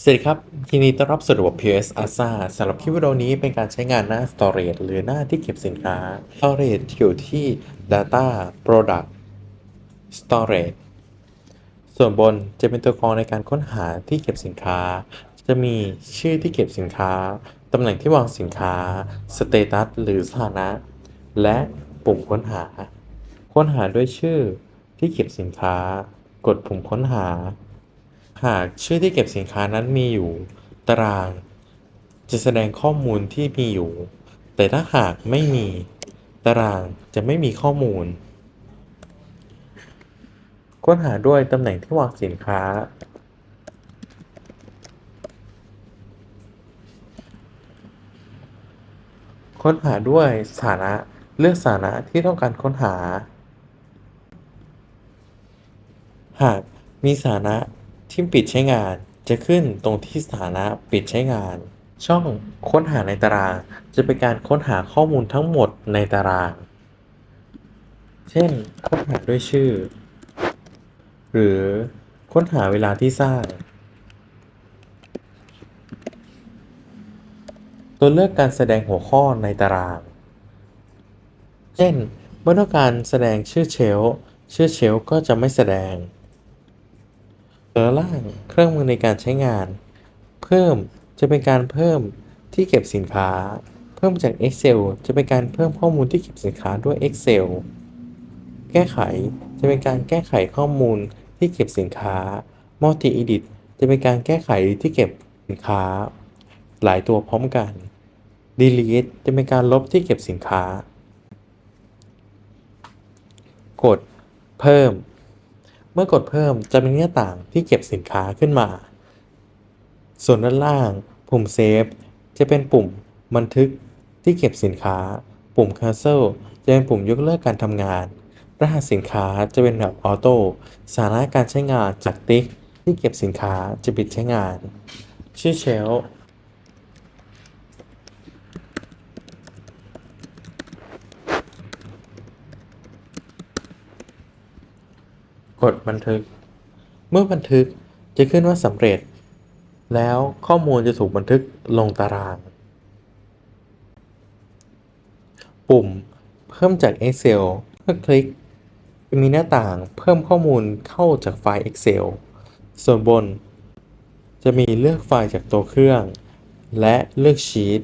สวัสดีครับยินดีต้อนรับสู่ระบบ POS ASA สำหรับคลิปวิดีโอนี้เป็นการใช้งานหน้า Storage หรือหน้าที่เก็บสินค้า Storage อยู่ที่ Data Product Storage ส่วนบนจะเป็นตัวกรองในการค้นหาที่เก็บสินค้า จะมีชื่อที่เก็บสินค้า ตำแหน่งที่วางสินค้า Status หรือสถานะ และปุ่มค้นหา ค้นหาด้วยชื่อที่เก็บสินค้า กดปุ่มค้นหา หากชื่อที่เก็บสินค้านั้นมีอยู่ ตาราง จะแสดงข้อมูลที่มีอยู่ แต่ถ้าหากไม่มี ตารางจะไม่มีข้อมูล ค้นหาด้วยตำแหน่งที่วางสินค้า ค้นหาด้วยสถานะเลือกสถานะที่ต้องการค้นหา หากมีสถานะ ที่ปิดใช้งาน จะขึ้นตรงที่สถานะปิดใช้งาน ช่องค้นหาในตาราง จะเป็นการค้นหาข้อมูลทั้งหมดในตาราง เช่น ค้นหาด้วยชื่อ หรือค้นหาเวลาที่สร้าง ตัวเลือกการแสดงหัวข้อในตาราง เช่นเมื่อต้องการแสดงชื่อเชล์ชื่อเชล์ก็จะไม่แสดง ตัวล่างเครื่องมือในการใช้งาน เพิ่มจะเป็นการเพิ่มที่เก็บสินค้า เพิ่มจาก Excel จะเป็นการเพิ่มข้อมูลที่เก็บสินค้าด้วย Excel แก้ไขจะเป็นการแก้ไขข้อมูลที่เก็บสินค้า Multi Edit จะเป็นการแก้ไขที่เก็บสินค้า หลายตัวพร้อมกัน Delete จะเป็นการลบที่เก็บสินค้า กด เพิ่ม เมื่อกดเพิ่มจะมีหน้าต่างที่เก็บสินค้าขึ้นมา ส่วนด้านล่าง ปุ่ม Save จะเป็นปุ่มบันทึกที่เก็บสินค้า ปุ่ม Cancel จะเป็นปุ่มยกเลิกการทำงาน รหัสสินค้าจะเป็นแบบออโต้สถานะการใช้งานจากติ๊กที่เก็บสินค้าจะปิดใช้งาน ชื่อเชล ดบันทึก เมื่อบันทึกจะขึ้นว่าสำเร็จ แล้วข้อมูลจะถูกบันทึกลงตาราง ปุ่มเพิ่มจาก Excel เมื่อคลิกจะมีหน้าต่างเพิ่มข้อมูลเข้าจากไฟล์ Excel ส่วนบน จะมีเลือกไฟล์จากตัวเครื่อง และเลือกชีต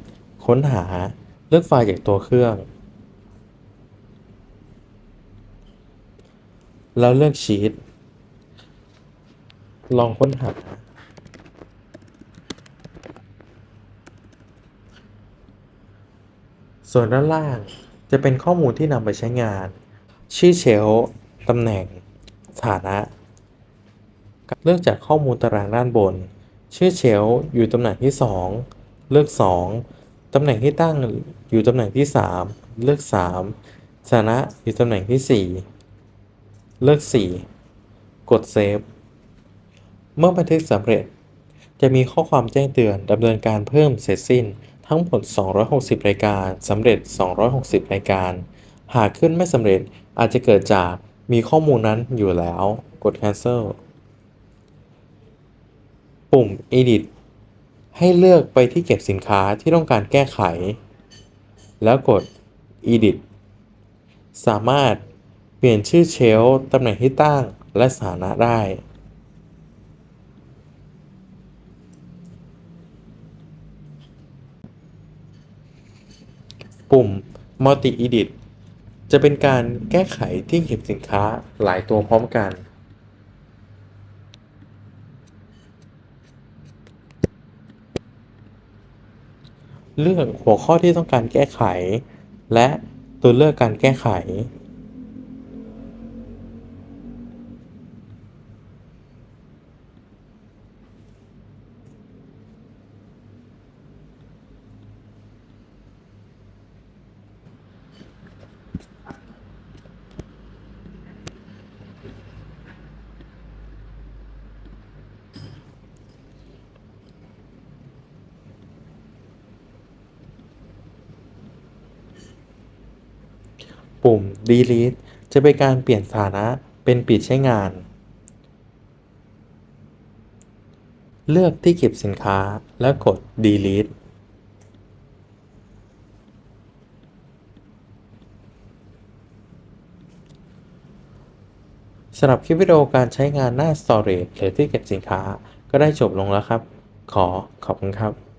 ค้นหาเลือกไฟล์จากตัวเครื่อง แล้วเลือกชีตลองค้นหา ส่วนด้านล่างจะเป็นข้อมูลที่นำไปใช้งาน ชื่อเชลตำแหน่งสถานะ เลือกจากข้อมูลตารางด้านบน ชื่อเชลอยู่ตำแหน่งที่ 2 เลือก 2 ตำแหน่งที่ตั้งอยู่ตำแหน่งที่ 3 เลือก3สถานะอยู่ตำแหน่งที่ 4 เลือก 4 กดเซฟ เมื่อบันทึกสำเร็จ จะมีข้อความแจ้งเตือนดำเนินการเพิ่มเสร็จสิ้นทั้งหมด 260 รายการสำเร็จ 260 รายการ หากขึ้นไม่สำเร็จอาจจะเกิดจากมีข้อมูลนั้นอยู่แล้ว กด cancel ปุ่ม edit ให้เลือกไปที่เก็บสินค้าที่ต้องการแก้ไข แล้วกด edit สามารถ เปลี่ยนชื่อเชลฟ์ตำแหน่งที่ตั้งและสถานะได้ ปุ่ม Multi Edit จะเป็นการแก้ไขที่เก็บสินค้าหลายตัวพร้อมกัน เลือกหัวข้อที่ต้องการแก้ไข และตัวเลือกการแก้ไข ปุ่ม delete จะเป็นการเปลี่ยนสถานะเป็นปิดใช้งาน เลือกที่เก็บสินค้าแล้วกด delete สำหรับคลิปวิดีโอการใช้งานหน้า Storage หรือที่เก็บสินค้าก็ได้จบลงแล้วครับ ขอขอบคุณครับ